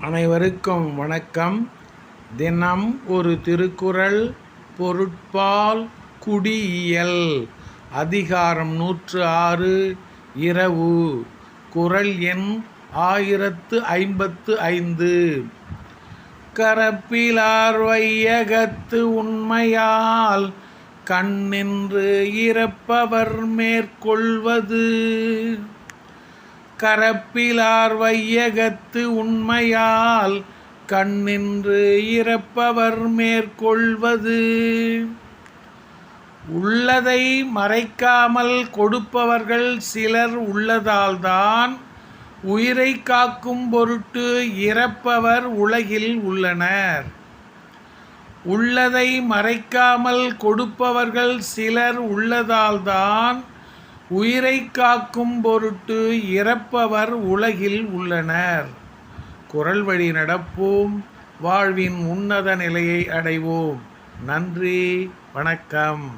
அனைவருக்கும் வணக்கம். தினம் ஒரு திருக்குறள் பொருட்பால் குடியியல். அதிகாரம் நூற்று ஆறு இரவு. குறள் எண் ஆயிரத்து ஐம்பத்து ஐந்து. கரப்பிலார் வையகத்து உண்மையால் கண்ணின்று இறப்பவர் மேற்கொள்வது. கரப்பிலார் வையகத்து உண்மையால் கண்ணின்று இறப்பவர் மேற்கொள்வது. உள்ளதை மறைக்காமல் கொடுப்பவர்கள் சிலர் உள்ளதால்தான் உயிரை காக்கும் பொருட்டு இறப்பவர் உலகில் உள்ளனர். உள்ளதை மறைக்காமல் கொடுப்பவர்கள் சிலர் உள்ளதால்தான் உயிரை காக்கும் பொருட்டு இறப்பவர் உலகில் உள்ளனர். குரல் வழி நடப்போம். வாழ்வின் உன்னத நிலையை அடைவோம். நன்றி. வணக்கம்.